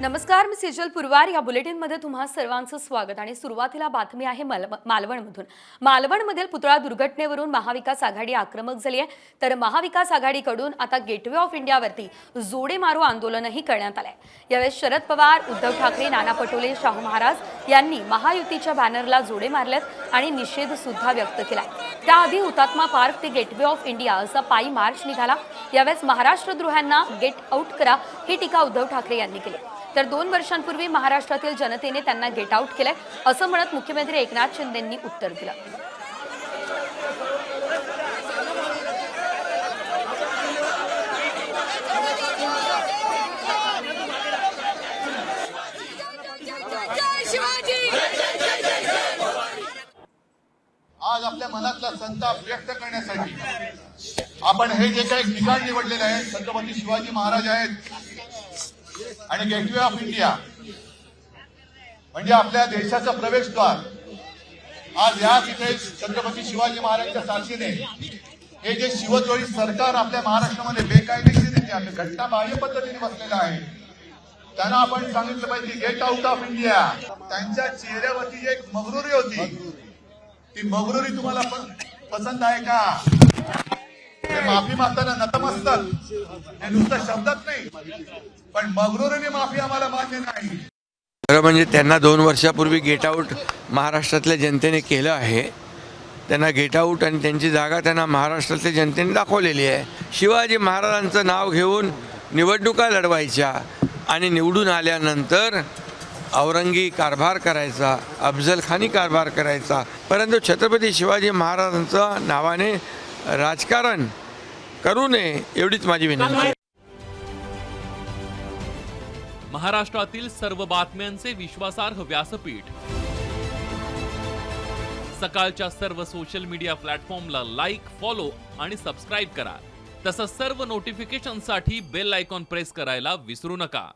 नमस्कार मी सेजल पुरवार. या बुलेटिनमध्ये तुम्हा सर्वांचं स्वागत आणि सुरुवातीला बातमी आहे माल मालवणमधून. मालवणमधील पुतळा दुर्घटनेवरून महाविकास आघाडी आक्रमक झाली आहे. तर महाविकास आघाडीकडून आता गेटवे ऑफ इंडियावरती जोडे मारो आंदोलनही करण्यात आलंय. यावेळेस शरद पवार उद्धव ठाकरे नाना पटोले शाहू महाराज यांनी महायुतीच्या बॅनरला जोडे मारलेत आणि निषेध सुद्धा व्यक्त केला त्याआधी हुतात्मा पार्क ते गेटवे ऑफ इंडिया असा पायी मार्च निघाला. यावेळेस महाराष्ट्रद्रोह्यांना गेट आउट करा ही टीका उद्धव ठाकरे यांनी केली. तर दोन वर्षांपूर्वी महाराष्ट्रातील जनतेने त्यांना गेट आउट केलंय असं म्हणत मुख्यमंत्री एकनाथ शिंदेंनी उत्तर दिलं जय शिवाजी आज आपल्या मनातला संताप व्यक्त करण्यासाठी आपण हे जे काही ठिकाण निवडलेलं आहे छत्रपती शिवाजी महाराज आहेत आणि गेटवे ऑफ इंडिया म्हणजे आपल्या देशाचा प्रवेशद्वार. आज या तिथे छत्रपती शिवाजी महाराजांच्या साक्षीने हे जे शिवद्रोही सरकार आपल्या महाराष्ट्रामध्ये बेकायदेशीरित्या घटनाबाह्य पद्धतीने बसलेलं आहे त्यांना आपण सांगितलं पाहिजे गेट आउट ऑफ इंडिया त्यांच्या चेहऱ्यावरती एक मगरुरी होती. ती मगरुरी तुम्हाला पसंत आहे का? ते माफी मागताना नतमस्तक हे नुसतं शब्दात नाही. पण मगरुरीने माफी आम्हाला मान्य नाही. खरं म्हणजे त्यांना दोन वर्षापूर्वी गेट आऊट महाराष्ट्रातल्या जनतेने केलं आहे. त्यांना गेट आऊट आणि त्यांची जागा त्यांना महाराष्ट्रातल्या जनतेने दाखवलेली आहे. शिवाजी महाराजांचं नाव घेऊन निवडणुका लढवायच्या आणि निवडून आल्यानंतर औरंगी कारभार करायचा अफजलखानी कारभार करायचा. परंतु छत्रपती शिवाजी महाराजांचं नावाने राजकारण करू नये एवढीच माझी विनंती आहे. महाराष्ट्रातील सर्व बातम्यांचे विश्वासार्ह व्यासपीठ. सकाळच्या सर्व सोशल मीडिया प्लॅटफॉर्मला लाईक फॉलो आणि सबस्क्राईब करा. तसंच सर्व नोटिफिकेशनसाठी बेल आयकॉन प्रेस करायला विसरू नका.